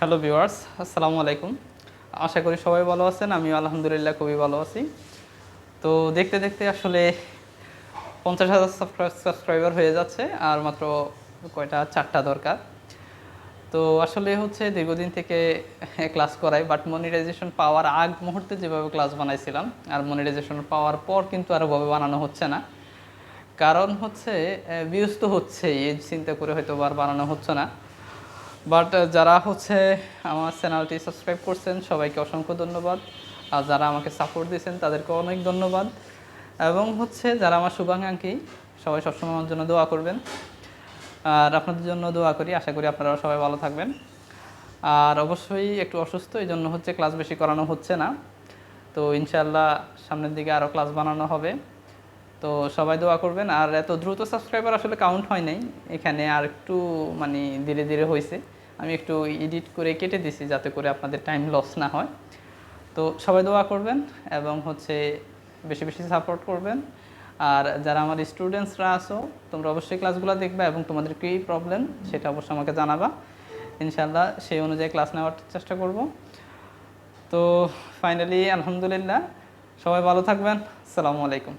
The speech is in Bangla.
হ্যালো ভিউয়ার্স, আসসালামু আলাইকুম। আশা করি সবাই ভালো আছেন, আমিও আলহামদুলিল্লাহ খুবই ভালো আছি। তো দেখতে দেখতে আসলে পঞ্চাশ হাজার সাবস্ক্রাইবার হয়ে যাচ্ছে, আর মাত্র কয়টা? চারটা দরকার। তো আসলে হচ্ছে দীর্ঘদিন থেকে ক্লাস করাই বাট মনিটাইজেশন পাওয়ার আগ মুহূর্তে যেভাবে ক্লাস বানাইছিলাম, আর মনিটাইজেশন পাওয়ার পর কিন্তু আর ওভাবে বানানো হচ্ছে না। কারণ হচ্ছে ভিউজ তো হচ্ছেই, এই চিন্তা করে হয়তো আর বানানো হচ্ছে না। বাট যারা হচ্ছে আমার চ্যানেলটি সাবস্ক্রাইব করছেন, সবাইকে অসংখ্য ধন্যবাদ। আর যারা আমাকে সাপোর্ট দিয়েছেন, তাদেরকে অনেক ধন্যবাদ। এবং হচ্ছে যারা আমার শুভাকাঙ্ক্ষী, সবাই সবসময় আমার জন্য দোয়া করবেন। আর আপনাদের জন্য দোয়া করি, আশা করি আপনারা সবাই ভালো থাকবেন। আর অবশ্যই একটু অসুস্থ, এই জন্য হচ্ছে ক্লাস বেশি করানো হচ্ছে না। তো ইনশাল্লাহ সামনের দিকে আরও ক্লাস বানানো হবে। তো সবাই দোয়া করবেন। আর এত দ্রুত সাবস্ক্রাইবার আসলে কাউন্ট হয় নাই। এখানে আর একটু মানে ধীরে ধীরে হয়েছে। আমি একটু এডিট করে কেটে দিছি যাতে করে আপনাদের টাইম লস না হয়। তো সবাই দোয়া করবেন এবং হচ্ছে বেশি বেশি সাপোর্ট করবেন। আর যারা আমার স্টুডেন্টসরা আসো তোমরা অবশ্যই ক্লাসগুলো দেখবে এবং তোমাদের কী প্রবলেম সেটা অবশ্যই আমাকে জানাবা। ইনশাল্লাহ সেই অনুযায়ী ক্লাস নেওয়ার চেষ্টা করব। তো ফাইনালি আলহামদুলিল্লাহ। সবাই ভালো থাকবেন। আসসালামু আলাইকুম।